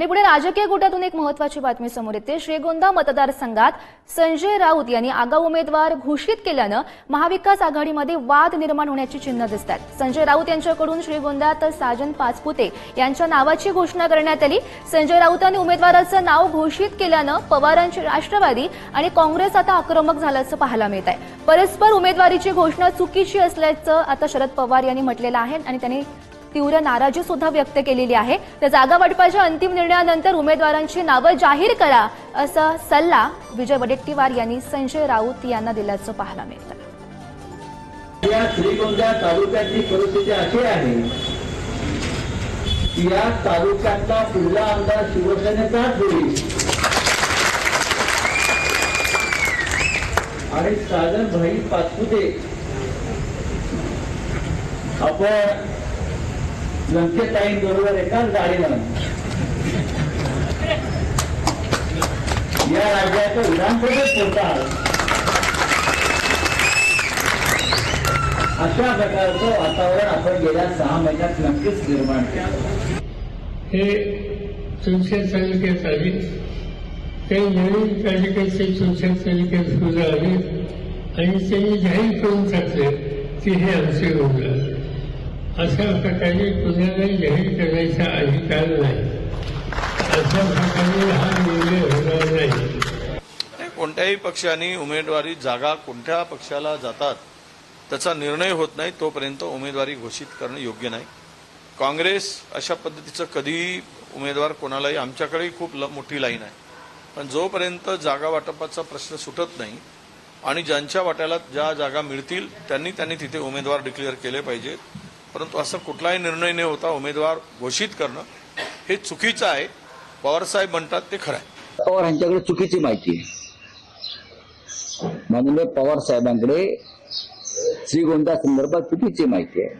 आणि पुढे राजकीय गोट्यातून एक महत्वाची बातमी समोर येते. श्रीगोंदा मतदारसंघात संजय राऊत यांनी आगाऊ उमेदवार घोषित केल्यानं महाविकास आघाडीमध्ये वाद निर्माण होण्याची चिन्ह दिसत आहेत संजय राऊत यांच्याकडून श्रीगोंद्यात साजन पाचपुते यांच्या नावाची घोषणा करण्यात आली. संजय राऊतांनी उमेदवाराचं नाव घोषित केल्यानं पवारांची राष्ट्रवादी आणि काँग्रेस आता आक्रमक झाल्याचं पाहायला मिळत आहे परस्पर उमेदवारीची घोषणा चुकीची असल्याचं आता शरद पवार यांनी म्हटलेलं आहे आणि त्यांनी तीव्र नाराजी सुद्धा व्यक्त केलेली आहे. तर जागा वाटपाच्या अंतिम निर्णयानंतर उमेदवारांची नावं जाहीर करा असा सल्ला विजय वडेट्टीवार यांनी संजय राऊत यांना दिल्याचं पाहायला मिळतं. या श्रीगोंदा तालुक्याची परिस्थिती अशी आहे की या तालुक्यातला पुढला आमदार शिवसेनेचाच होईल. आणि साधन भाई पाचपुते आपण लंकेताईं बरोबर एकाच गाडीला या राज्याचं विधानसभेत पोहोचाल अशा प्रकारचं वातावरण आपण गेल्या सहा महिन्यात नक्कीच निर्माण केलं. हे तुमच्या तालुक्यात आले ते नवीन तालुक्याचे तुमच्या तालुक्यात सुरू झाले आणि त्यांनी जाहीर करून टाकले की हे आमचे उमेदवार अशा प्रकारे कुणालाही जाहीर करण्याचा अधिकार नाही. अशा प्रकारे हा निर्णय होणार नाही. कोणत्याही पक्षाने उमेदवारी जागा कोणत्या पक्षाला जातात त्याचा निर्णय होत नाही तोपर्यंत उमेदवारी घोषित करणं योग्य नाही. काँग्रेस अशा पद्धतीचं कधीही उमेदवार कोणालाही आमच्याकडेही खूप ल- मोठी लाईन आहे. पण जोपर्यंत जागा वाटपाचा प्रश्न सुटत नाही आणि ज्यांच्या वाट्याला ज्या जागा मिळतील त्यांनी त्यांनी तिथे उमेदवार डिक्लेअर केले पाहिजेत. परंतु असं कुठलाही निर्णय न होता उमेदवार घोषित करणं हे चुकीचं आहे. पवारसाहेब म्हणतात ते खरं आहे. पवार यांच्याकडे चुकीची माहिती आहे. माननीय पवार साहेबांकडे श्रीगोंदा संदर्भात चुकीची माहिती आहे.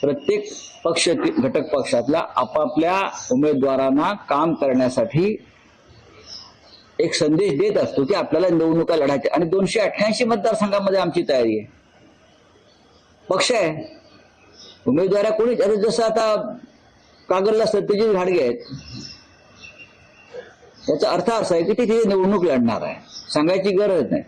प्रत्येक पक्ष घटक पक्षातल्या आपापल्या उमेदवारांना काम करण्यासाठी एक संदेश देत असतो की आपल्याला निवडणुका लढायच्या आणि दोनशे अठ्ठ्याऐंशी मतदारसंघामध्ये आमची तयारी आहे. पक्ष आहे. उमेदवार कोणीच अरे जसं आता कागलला सत्यजित घाडगे आहेत याचा अर्थ असा आहे की ते तिथे निवडणूक लढणार आहे. सांगायची गरज नाही.